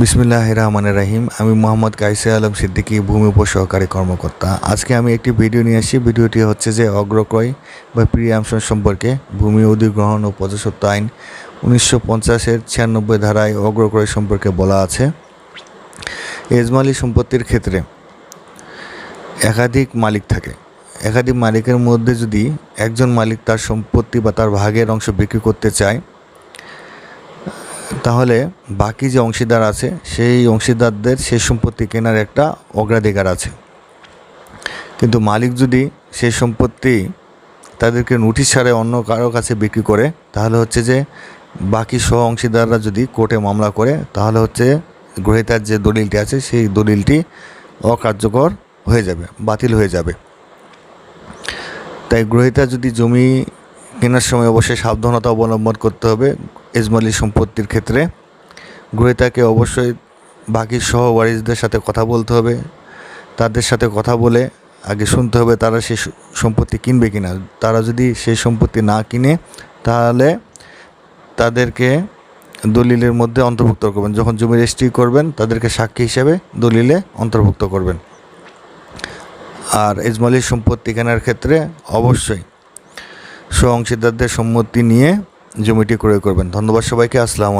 বিসমিল্লাহ রহমানের রাহিম। আমি মোহাম্মদ কাইসে আলম সিদ্দিকী, ভূমি উপ সহকারী কর্মকর্তা। আজকে আমি একটি ভিডিও নিয়ে আসি। ভিডিওটি হচ্ছে যে অগ্রক্রয় বা প্রিয়ামশন সম্পর্কে ভূমি অধিগ্রহণ ও প্রজাস্বত্ব আইন উনিশশো পঞ্চাশের ছিয়ানব্বই ধারায় অগ্রক্রয় সম্পর্কে বলা আছে। এজমালি সম্পত্তির ক্ষেত্রে একাধিক মালিক থাকে। একাধিক মালিকের মধ্যে যদি একজন মালিক তার সম্পত্তি বা তার ভাগের অংশ বিক্রি করতে চায় তাহলে বাকি যে অংশীদার আছে, সেই অংশীদারদের সেই সম্পত্তি কেনার একটা অগ্রাধিকার আছে। কিন্তু মালিক যদি সেই সম্পত্তি তাদেরকে নোটিশ ছাড়ে অন্য কারও কাছে বিক্রি করে, তাহলে হচ্ছে যে বাকি সহ অংশীদাররা যদি কোর্টে মামলা করে, তাহলে হচ্ছে গ্রহীতার যে দলিলটি আছে, সেই দলিলটি অকার্যকর হয়ে যাবে, বাতিল হয়ে যাবে। তাই গ্রহীতা যদি জমি কেনার সময় অবশ্যই সাবধানতা অবলম্বন করতে হবে এজমালি সম্পত্তির ক্ষেত্রে গ্রহীতাকে অবশ্যই বাকি সহ ওয়ারিসদের সাথে কথা বলতে হবে। তাদের সাথে কথা বলে আগে শুনতে হবে তারা সেই সম্পত্তি কিনবে কিনা। তারা যদি সেই সম্পত্তি না কিনে, তাহলে তাদেরকে দলিলের মধ্যে অন্তর্ভুক্ত করবেন। যখন জমি রেজিস্ট্রি করবেন, তাদেরকে সাক্ষী হিসেবে দলিলে অন্তর্ভুক্ত করবেন। আর এজমালির সম্পত্তি কেনার ক্ষেত্রে অবশ্যই স্ব অংশীদারদের সম্মতি নিয়ে জমিটি ক্রয় করবেন। ধন্যবাদ সবাইকে আসসালাম